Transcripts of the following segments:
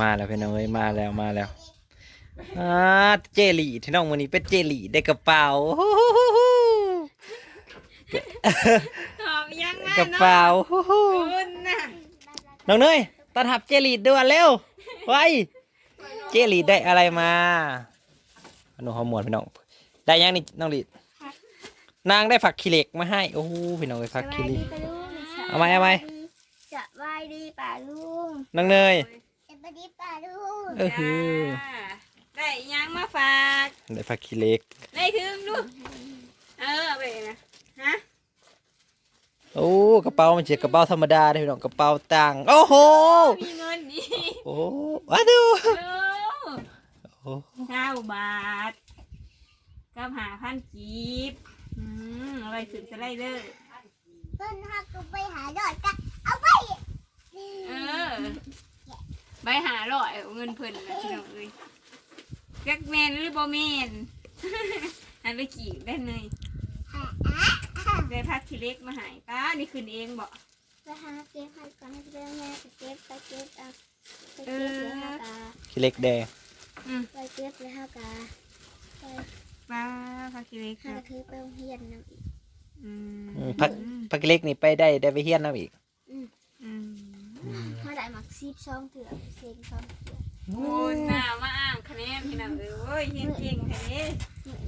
มาแล้วพี่น้องเอ้ยมาแล้วมาแล้วอ่าเจหลี่ที่น้องวันนี้เป็นเจหลี่ได้กระเป๋าหอมยังมากระเป๋าคุณน่ะน้องเนยตอนหับเจหลี่ด่วนเร็วไวเจหลี่ได้อะไรมาหนูหอมหมวนพี่น้องได้ยังนี่น้องหลีดนางได้ผักขี้เหล็กมาให้โอ้โหพี่น้องเลยผักขี้เหล็กเอาไหมเอาไหม สบายดีป่าลุงน้องเนยสบายดีป่าลุงเออหือจ้าได้ยังมาฝากได้ผักขี้เหล็กได้ถึงลูกเออเอาไปนะฮะโอ้กระเป๋ามันเฉียกระเป๋าธรรมดาเด้อพี่น้องกระเป๋าตังค์โอ้โหมีเงินนี่โอ้ว้าดูเออโอ้เก้าบาทกับหาพันกีบอืมเอาไปถึงจะได้เด้อเพิ่นหักก็ไปหาดอดกัน เอาไปเออใบหาร้อยเอาเงินเพิ่นนะพี่น้องเอ้ยแจ็คแมนหรือบ่แมนอันไปกี่ได้เลยหาอะได้พักทีเล็กมาใหายป้านี่คืนเองบอกไปหาเก็บให้ก่อนให้เรื่องแม่ไปเก็บไปเก็บเอาไปเก็บเลยฮากาขี้เหล็กแดงไปเก็บเลยฮากาไปป้าพักทีเล็กหานะคือไปโรงเรียนนำอีก อืมอืมผักผักขี้เหล็กนี่ไปได้ได้ไปเฮียนน้ำอีก อืม เขาได้หมักซีบช่องเถื่อเซ็งช่องเถื่อโอ้ยหน้ามาอ่างคะแนนพี่น้องเอ้ยเฮียนเก่งแท้เหนื่อย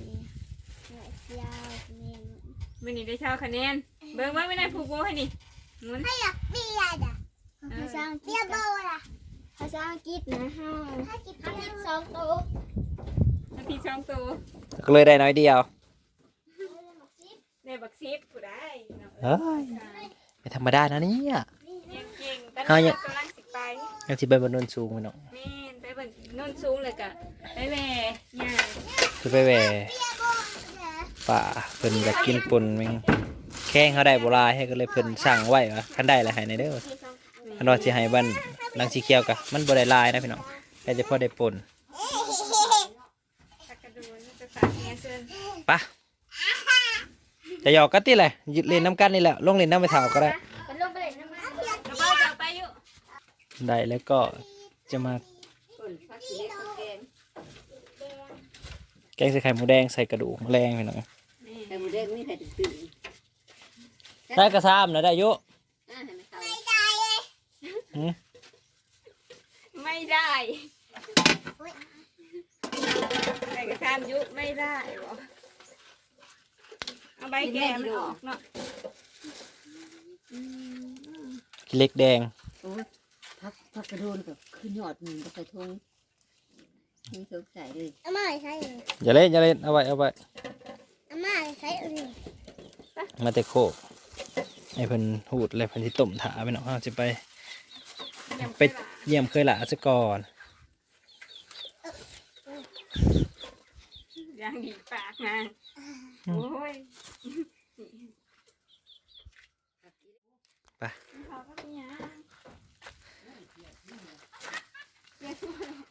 เหนื่อยยาวแม่นวันนี้ได้เช่าคะแนนเบิ่งว่าไม่ได้ผูกโบให้นี่หมุนให้อยากเปียดอะภาษาอังกฤษเปียโบล่ะภาษาอังกฤษนะฮะถ้ากินอังกฤษสองตัวแล้วพี่ช่องตัวก็เลยได้น้อยเดียวได้บักซิปผู้ได้พี่น้องเฮ้ยไม่ธรรมดานะเนี่ยเฮี ยนเก่งตอนเฮายันี้งกำลังสิไปยังสิไปบนนนสูงพี่น้องแม่นไปเบิ่งนุ่นสูงเลยกะไปแหว่ย่างคือไปแหวป่าเพิ่นอยากกินปนแม่งแข้งเขาได้โบราณให้ก็เลยเพิ่นสั่งไว้ว่าคันได้ละให้ในเด้อคันว่าสิให้บ้านหลังสีเขียวกะมันบ่ได้หลายนะพี่น้องแต่เฉพาะได้ปนตักกระดูนจะฝากเฮียเซินปะจะหยอกกันติเลยหยุดเล่นน้ำกันนี่แหละลงเล่นน้ำไปเถาก็ได้ ได้แล้วก็จะมาคนพักทีเล็กคนเก่งแกงใส่ไข่หมูแดงใส่กระดูกแมลงพี่น้องนี่แต่หมูแดงนี่ใครตื่นตื่นได้กระซ้ำนะได้อยุอ่าให้มันเข้าหืมไม่ได้ใส่กระทานยุไม่ได้หรอเอาใบแก่มันออกเนาะอืมขี้เล็กแดงโอ้ย พักพักกระโดนกับขึ้นยอดหนึ่งก็ใส่ทงนี่สงสัยเลยอาม่าใช้เลยอย่าเล่นอย่าเล่นเอาไว้เอาไว้อาม่าใช้เลยมาแต่โคกให้เพิ่นหูดเลยเพิ่นที่ต้มถาพี่น้องเราจะไปยังไปเยี่ยมเคยหละซะก่อนยังดีปากนะโอ้ยไป เขาก็เป็นยัง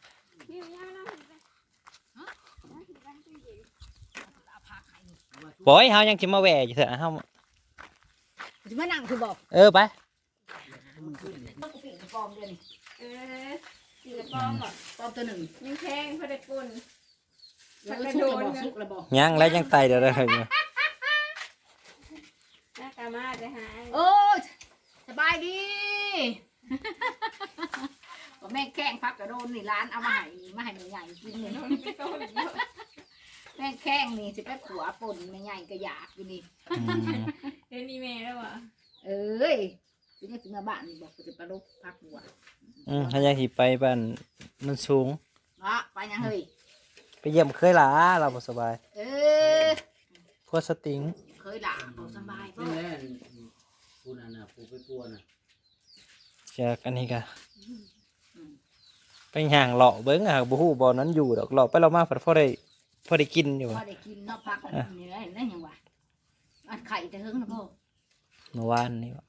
เดี๋ยวเดี๋ยวยาแล้วมันไปฮะมันไปตู้เย็นบอยเฮายังสิมาแหวอยู่เถอะเฮาจะมานั่งคือบอกเออไปต้องปิดปอมเดือนเออสีกระป๋อมอะปอมตัวหนึ่งยังแพงพอได้ปุ่นแล้วก็ชุกระบอกชุกระบอกยังแล้วยังไตเดี๋ยวได้อยู่หน้ากามาจะหายโอ้ยสบายดี ก็แม่แข้งพักกระโดนนี่ร้านเอามาให้มาให้แม่ใหญ่กินนี่โดนไปต้นเยอะแม่แข้งนี่สิไปขัวป่นแม่ใหญ่ก็อยากอยู่นี่อืมเดี๋ยวนี้แม่แล้วอะเอ้ยทีนี้ถึงมาบ้านนี่บอกกูจะไปลบพักหัวอืมเฮายังสิไปบ้านนนสูงเนาะไปยังเฮ้ยไปเยี่ยมเคยหละเราบ่สบาย เออพวกสติงเคยหล่าบอกสบายป่ะนี่แหละปูนั่นน่ะปูไปปัวน่ะจากอันนี้ก็ ไปย่างเลาะเบิ่งอะบ่ฮู้บ่นั้นอยู่ดอกเลาะไปเรามาพอพอได้พอได้กินอยู่พอได้กินเนาะพักอันนี่ได้ได้ยังวะอันไข่จะเฮิงนะพ่อเมื่อวานนี่บ่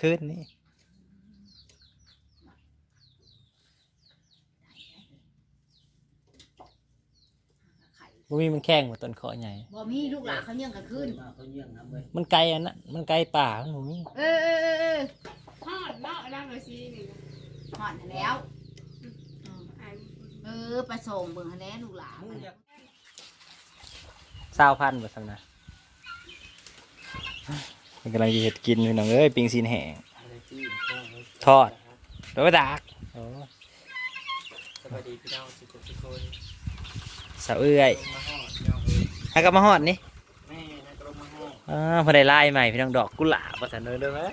คืนนี้ไข่บ่มีมันแข้งบ่ต้นคอใหญ่บ่มีลูกหลานเขาเยี่ยงกันขึ้นมาเขาเยี่ยงน้ำเว้ยมันไกลอันนั้นมันไกลป่ามันบ่มีเออเออเออเออฮอดเนาะดังเลยสินี่หอดแล้วอ่าน เออไปส่งเบิ่งให้แน่ลูกหลานสาวพันบ่ซั่นนะมันกำลังสิเฮ็ดกินพี่น้องเอ้ยปิงซีนแห้งทอด โดยดักโอ้สวัสดีพี่น้องสุขุมทุกคนสาวเอื้อยลงมาหอดพี่น้องเอ้ยให้กลับมาฮอดนี่แม่นะก็ลงมาหอดอ่าเพอได้ลายใหม่พี่น้องดอกกุหลาบว่าซั่นเด้อเด้อแม่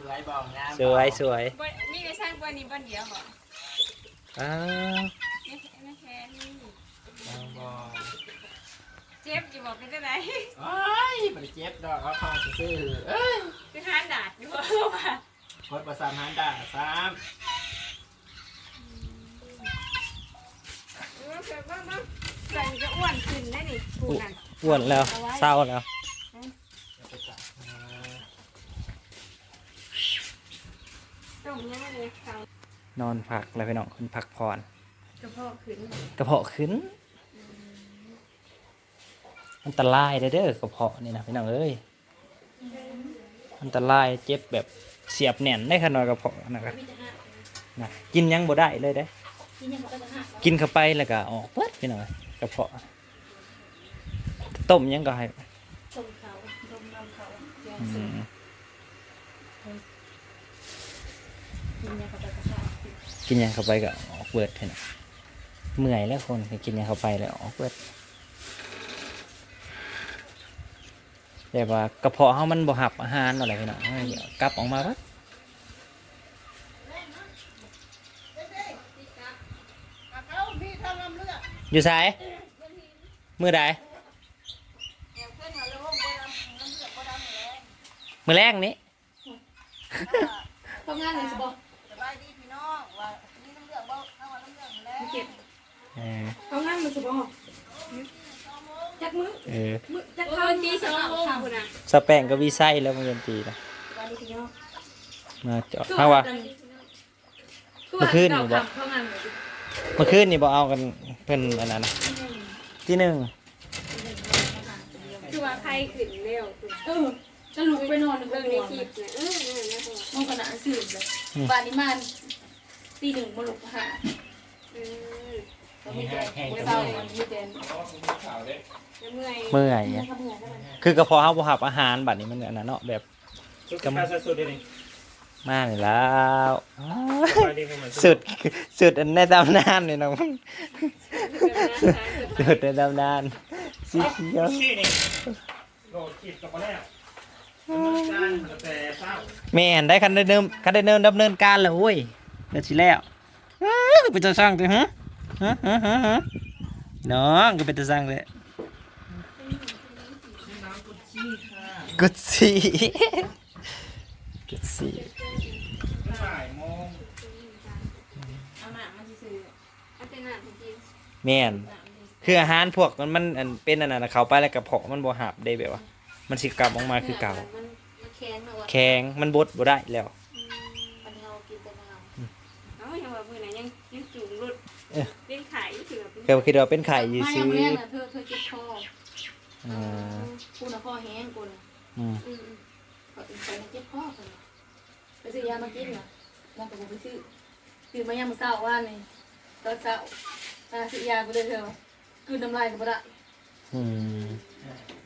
สวยบอกงามสวยสวย บ่มีแต่สร้างบ่นี้บ่เดียวบ่ อ้าวไม่ไม่แค่นี้งามบอกเจ็บอยู่บ่เป็นจังไดโอ้ยมันเจ็บดอกเขาทองซื่อๆเอ้ยคือหาดาดอยู่บ่ว่าพดประสานหันด่าสามเออเกิดบ้างบ้างใส่มันจะอ้วนขึ้นได้นี่กูนั่นอ้วนแล้วเศร้าแล้ว อย่าไปจับนะ ต้องยังไงเขา นอนพักแล้วพี่น้องคนพักผ่อนกระเพาะขึ้นกระเพาะขึ้นอันตรายเด้อเด้อกระเพาะนี่นะพี่น้องเอ้ยอันตรายเจ็บแบบเสียบแน่นได้ขนาดกระเพาะนะครับนะกินหยังบ่ได้เลยเด้กินเข้าไปแล้วก็ออกเปิดพี่น้องเอ้ยกระเพาะต้มหยังก็ให้ส่งเขาส่งน้ำเขาอืมกินยาเขาไป กินยังเข้าไปก็ออกเปิดพี่น้องเมื่อยแล้วคนกินยังเข้าไปแล้วออกเปิดแต่ว่ากระเพาะเฮามันบ่หับอาหารอะไรพี่น้องเดี๋ยวกลับออกมาปะอยู่สายมือใดมือแรกนี้ทำงานเลยสิบอก เจ็บเออทำงานเลยสิบอกจักมือเออมือจักเท้าตีสองโมงคุณน่ะสแปงก็วีไส้แล้วมันยันตีนะวันนี้พี่น้องมาเจาะถ้าว่าเมื่อคืนนี่บอกทำงานเลยเมื่อคืนนี่บอกเอากันเพิ่นอันนั้นนะที่หนึ่งคือว่าใครขึ้นเร็วเออจะลุกไปนอนเบิ่เบิ่งในคลิปเนี่ยเออนั่นนะพ่อมองขนาดสื่อเลยบ้านนี้มัน ตีหนึ่งมาลุกหาเออแล้วมีแต่ไม่เศร้ามีแต่แล้วเมื่อยเมื่อยไม่เนี่ยทำงานได้ไหมคือกระเพาะเฮาบ่หับอาหารบัดนี้มันอันนั้นเนาะแบบสุดกำลังสุดๆเลยนี่มานี่แล้วอ้าวไปดีผมเหมือนสุดสุดอันในตำนานนี่น้องสุดในตำนานสีเขียวขี้นี่โดดขีดกลับมาแล้วดำเนินการตั้งแต่เช้าแม่นได้คันได้เนิมคันได้เนิมดำเนินการแล้วโอ้ยเดี๋ย วสิแล้วอ้าวก็เป็นตัวสร้างตัวฮะฮะฮะฮะฮะน้องก็เป็นตัวสร้างเลยกุดสีกุดสีบ่ายโมงเอาหนังมาซื้อเอาเป็นหนังจริงแม่นคืออาหารพวกมันมันอันเป็นอันนั้นนะเขาไปแล้วกระเพาะมันบ่หับได้แบบว่า มันสิกลับออกมาคือเก่ามันมันแข็งนะวะแข็งมันบดบ่ได้แล้ว มันเรากินแต่น้ำ เอาอย่างว่ามื้อนั้นยังยังจูงรถ เออเป็นขายถือว่าเป็นก็คิดว่าเป็นไข่อยู่ไม่ซื้ยังอไม่แน่นะเธอเธอเจ็บคออ่ากูน่ะคอแห้งกูน่ะอืมอืมก็เป็นไปเจ็บคอกันไปซื้อยามากินน่ะยังกับกูไปซื้อซื้อมายามมื้อเช้าว่านี่ตอนเช้าอ่าซื้อยากูเลยเธอคืนน้ำลายก็บ่ได้อืม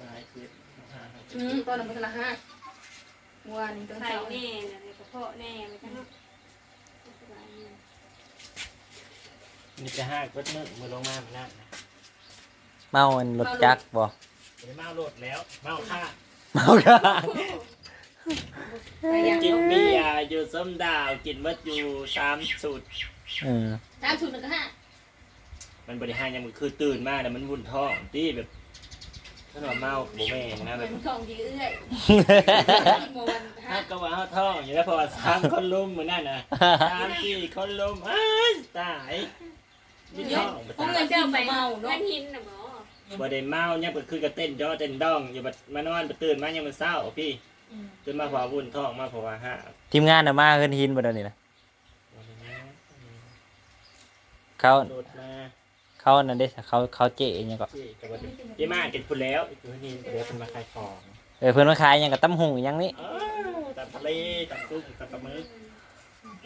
บ่ายเจ็ดห้าหกอืมตอนนั้นมันละห้าเมื่อวานนี้ตอนไข่เช้าแน่น่ะในกระเพาะแน่มันก็เนาะ นี่จะห้าก็มือมือลงมาไม่น่านะเมาอันรถจักรบ่เดี๋ยวเมาโหลดแล้วเมาค่าเมาค่ะไปยังกินเบียร์อยู่ส้มดาว กินวัดอยู่สามสูตรเออตามชุดหนึ่งก็ห้ามันบริหารยังมันคือตื่นมากแต่มันวุ่นท้องที่แบบถ้าเราเมาโบแม่งนะเหแบมือบนของดีเอื้อยโมวันถ้าห้าก็ว่าเขาท้อง อยู่แล้วเพอสามคนลุมเหมือนนั่นนะสามสี่คนลุมอ้ายตายไม่ท้องบ่พวกตายเงินเจ้าไปเมามัเนาะนหินน่ะบ่บ่ได้เมาเนี่ยก็คือกระเต้นย่อเต้นดองอยู่บัดมานอนบัดตื่นมายังมันเศร้าพี่ตื่นมาเพอวุ่นท้องมาเพราะว่าห้าทีมงานน่ะมาเพิ่นหินบ่เดี๋ยวนี้นะเขาโดดมาเขานั่นเด้เขาเขาเจ๊อิหยังก็ที่กับว่ายี่มาเก็บพุ่นแล้วอีกตัวนี้เดี๋ยวเป็นมาขายของเออเพิ่นมาขายอิหยังก็ตำหุงอิหยังนี่อ้าวตำทะเลตำกุ้งตำปลาหมึก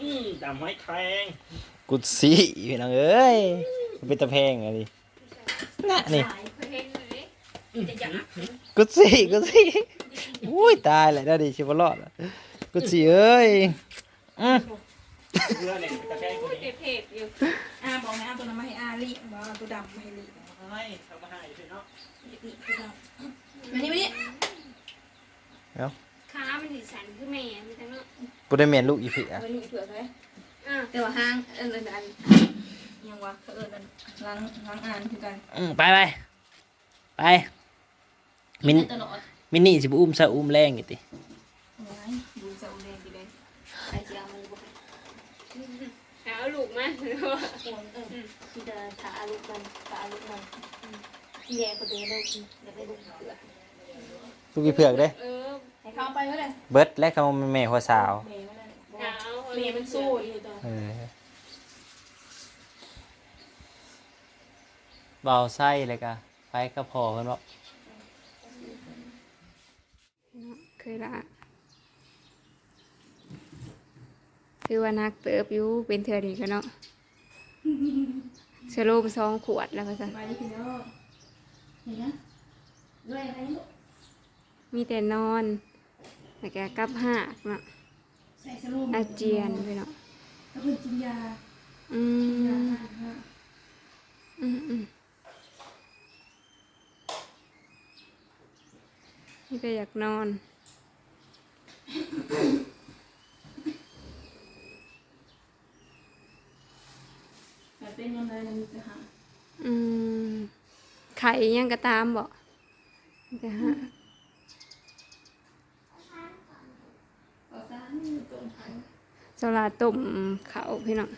อืมตำหอยแครงกุดสีพี่น้องเอ้ยมันเป็นตะแพงอะไรน่ะนี่เพิ่นเห็นเลยกุดสีกุดสีอุ้ยตายแล้วได้ดิชิบรอดอะกุดสีเอ้ยอืมเพื่อเนี่ยตะแคงคนเจ็นี้บเพจอยู่อาบอกนะเอาตัวนั้นมาให้อาลีบอกเอาตัวดำมาให้ลีให้เขามาให้พี่เนาะลีตัวดำมานี่มานี่ขา มันสิสั่นคือแม่มันจังเนาะกูได้เมียนลูกอีผีอะเอาไว้นี่เผื่อไว้อะแต่ว่าห้างเอิญอันยังวะเขาเอิญอันล้างล้างอ่านคือกันอืมไปไปไปมินตลอดมินนี่สิบอุ้มซะอุ้มแรงอยู่ติโอ้ยดูจะอุเรนดีเลยไอเจียมันบุกเอาลูกมาโอนเออมีแต่ขาลุกมันขาลุกมันพี่แย่คนเดียวลูกอยากได้ลูกเผือกลูกอีเผือกเด้เออให้ เข้าไปก็ได้เบิร์ดและคำแม่หัวสาวเมย์ก็ได้เอาเมย์มันสู้อยู่ตอนเออเบาไส้เลยกะไปก็พอเพิ่นบอกเคยละคือว่านักเติบอยู่เป็นเทื่อดีกันเนาะสโลมสองขวดแล้วก็จะไปที่พี่น้องเห็นนะด้วยอะไรลูกมีแต่นอน แล้วก็กลับหักเนาะใส่สโลมอาเจียนไปเนาะก็เป็นกินยาอืยาม ฮะอืมอืมนี่ก็อยากนอน แต่เป็นยังไงนะมีแต่หาอืมไข่ยังกระตามบอกจะฮะ เอาซะต้มไข่ สลาต้มเขาพี่น้อง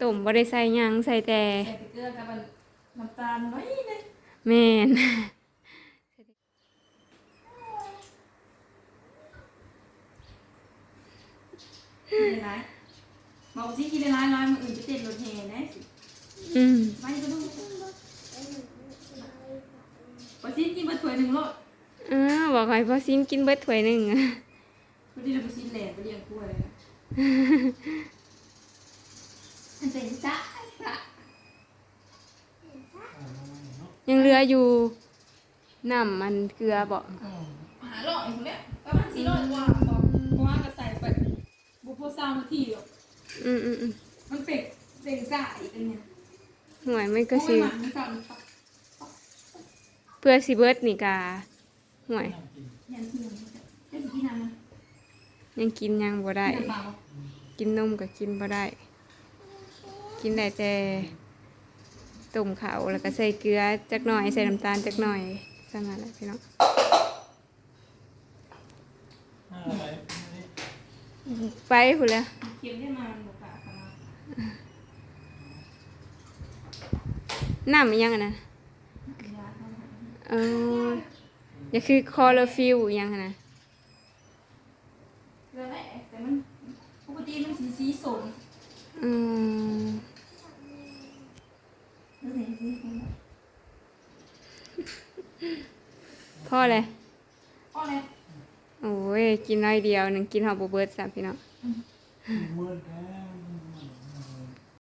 ต้มบ่ได้ใส่หยังใส่แต่ใส่เกลือกับน้ำตาลไว้เลยแม่นกินอะไรบอกสิกินอะไรร้อยมืออื่นจะเต็มรถแห่นะอืมไปก็ดูบอกสิกินมาถ้วยหนึ่งโลดอ้าวบอกให้พ่อซิมกินเบิดถ้วยหนึ่งอะพอดีเราไปซินแหลกไปเลี้ยงกล้วยเลยนะ มันเป็นจ้าจ้ายังเหลืออยู่น้ำมันเกลือบอกหาหลอดอยู่เนี่ยประมาณสี่หลอดกว่าบอกเพราะว่าก็ใส่ไปบุพโพซาวนาทีหรอกอืมอืมอืมมันเป็กเป่งซ่าอีกอันเนี่ยหน่วยไม่ก็เพราะสิมันหมักมันสั่นปักเพื่อสิเบิดนี่กาห่วยยันที่หนึ่งได้สิที่น้ำมัน ยังกินยังบ่ได้ กินนมก็กินบ่ได้ กินได้แต่ต้มข้าวแล้วก็ใส่เกลือจักหน่อยใส่น้ำตาลจักหน่อยสั่นนั่นแหละพี่น้องไปพุ่นแล้วเค็มได้มามันบอกกะขนาดน้ำอีหยังอะนะเท่าไหร่เอออย่าคือคอร์ฟิลยังอะนะ แล้วแหละแต่มันปกติมัน สีสีส้มอืมแล้วไหนสีส้มพ่อเลยอ๋อเลยโอ้ย กินน้อยเดียวหนึ่งกินหอบบเบิร์ดสามพี่น้อง มืดแท้